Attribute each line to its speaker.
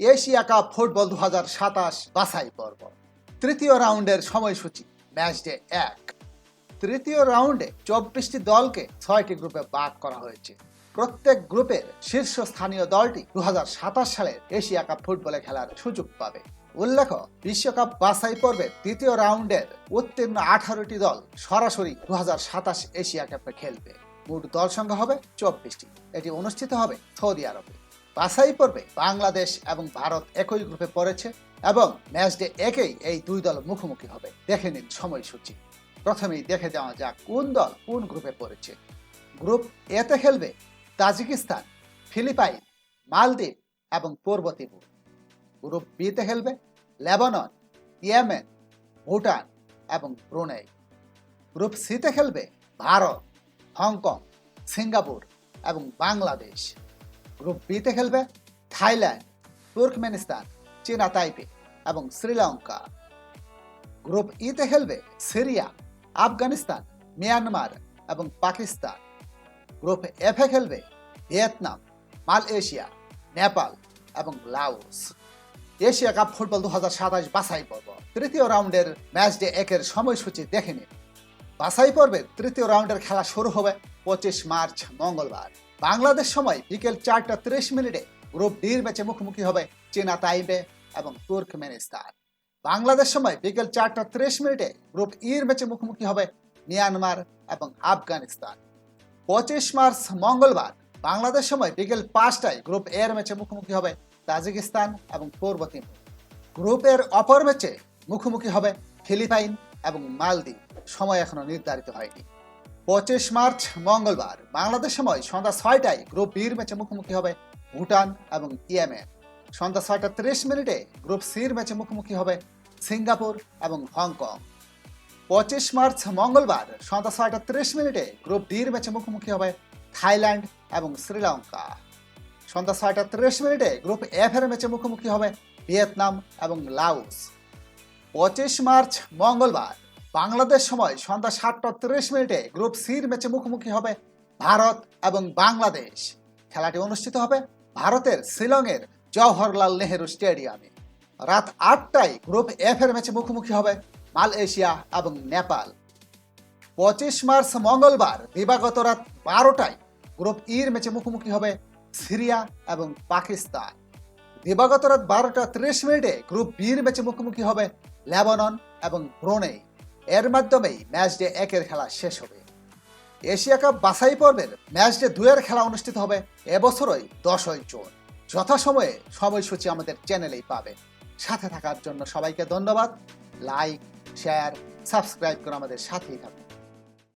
Speaker 1: Asia cup football দু হাজার সাতাশ বাছাই পর্ব। তৃতীয় রাউন্ডের সময়সূচি ম্যাচ ডে এক। তৃতীয় রাউন্ডে চব্বিশটি দলকে ছয়টি গ্রুপে ভাগ করা হয়েছে। প্রত্যেক গ্রুপের শীর্ষস্থানীয় দলটি দুহাজার সাতাশ সালের এশিয়া কাপ ফুটবলে খেলার সুযোগ পাবে। উল্লেখ বিশ্বকাপ বাছাই পর্বে দ্বিতীয় রাউন্ডের উত্তীর্ণ আঠারোটি দল সরাসরি দু হাজার সাতাশ এশিয়া কাপে খেলবে। মোট দল সংখ্যা হবে চব্বিশটি। এটি অনুষ্ঠিত হবে সৌদি আরবে। বাছাই পর্বে বাংলাদেশ এবং ভারত একই গ্রুপে পড়েছে এবং ম্যাচ ডে একেই এই দুই দল মুখোমুখি হবে। দেখে নিন সময়সূচি। প্রথমেই দেখে যাওয়া যাক কোন দল কোন গ্রুপে পড়েছে। গ্রুপ এতে খেলবে তাজিকিস্তান, ফিলিপাইন, মালদ্বীপ এবং পূর্ব তিমুর গ্রুপ বিতে খেলবে লেবানন, ইয়েমেন, ভুটান এবং ব্রুনেই। গ্রুপ সিতে খেলবে ভারত, হংকং, সিঙ্গাপুর এবং বাংলাদেশ। গ্রুপ বিতে খেলবে থাইল্যান্ড, তুর্কমেনিস্তান, চীনা, তাইপে এবং শ্রীলঙ্কা। গ্রুপ ইতে খেলবে সিরিয়া, আফগানিস্তান, মিয়ানমার এবং পাকিস্তান। গ্রুপ এফে খেলবে ভিয়েতনাম, মালয়েশিয়া, নেপাল এবং লাওস। এশিয়া কাপ ফুটবল দু হাজার সাতাশ বাছাই পর্ব। তৃতীয় রাউন্ডের ম্যাচ ডে একের সময়সূচি দেখে নিন। বাছাই পর্বের তৃতীয় রাউন্ডের খেলা শুরু হবে পঁচিশ মার্চ, মঙ্গলবার। বাংলাদেশ সময় বিকেল চারটা ত্রিশ মিনিটে গ্রুপ ডির ম্যাচে মুখোমুখি হবে চীনা তাইবে এবং তুর্কমেনিস্তান। বাংলাদেশ সময় বিকেল চারটা ত্রিশ মিনিটে গ্রুপ ইর ম্যাচে মুখোমুখি হবে মিয়ানমার এবং আফগানিস্তান। পঁচিশ মার্চ মঙ্গলবার বাংলাদেশ সময় বিকেল পাঁচটায় গ্রুপ এর ম্যাচে মুখোমুখি হবে তাজিকিস্তান এবং পূর্ব তিমুর গ্রুপের অপর ম্যাচে মুখোমুখি হবে ফিলিপাইন এবং মালদ্বীপ। সময় এখনও নির্ধারিত হয়নি। পঁচিশ মার্চ, মঙ্গলবার। বাংলাদেশ সময় সন্ধ্যা ছয়টায় গ্রুপ বির ম্যাচে মুখোমুখি হবে ভুটান এবং ইয়েমেন। সন্ধ্যা ছয়টা ত্রিশ মিনিটে গ্রুপ সির ম্যাচে মুখোমুখি হবে সিঙ্গাপুর এবং হংকং। পঁচিশ মার্চ, মঙ্গলবার, সন্ধ্যা ছয়টা ত্রিশ মিনিটে গ্রুপ ডির ম্যাচে মুখোমুখি হবে থাইল্যান্ড এবং শ্রীলঙ্কা। সন্ধ্যা ছয়টা ত্রিশ মিনিটে গ্রুপ এফ এর ম্যাচে মুখোমুখি হবে ভিয়েতনাম এবং লাওস। পঁচিশ মার্চ, মঙ্গলবার বাংলাদেশ সময় সন্ধ্যা সাতটা ত্রিশ মিনিটে গ্রুপ সির ম্যাচে মুখোমুখি হবে ভারত এবং বাংলাদেশ। খেলাটি অনুষ্ঠিত হবে ভারতের শিলংয়ের জওহরলাল নেহেরু স্টেডিয়ামে। রাত আটটায় গ্রুপ এফ এর ম্যাচে মুখোমুখি হবে মালয়েশিয়া এবং নেপাল। পঁচিশ মার্চ মঙ্গলবার দিবাগত রাত বারোটায় গ্রুপ ইর ম্যাচে মুখোমুখি হবে সিরিয়া এবং পাকিস্তান। দিবাগত রাত বারোটা ত্রিশ মিনিটে গ্রুপ বির ম্যাচে মুখোমুখি হবে লেবানন এবং ব্রোনেই। এর মাধ্যমেই ম্যাচ ডে একের খেলা শেষ হবে। এশিয়া কাপ বাছাই পর্বের ম্যাচ ডে দুয়ের খেলা অনুষ্ঠিত হবে এবছরই দশই জুন। যথাসময়ে সময়সূচি আমাদের চ্যানেলেই পাবে সাথে থাকার জন্য সবাইকে ধন্যবাদ। লাইক, শেয়ার, সাবস্ক্রাইব করে আমাদের সাথেই থাকুন।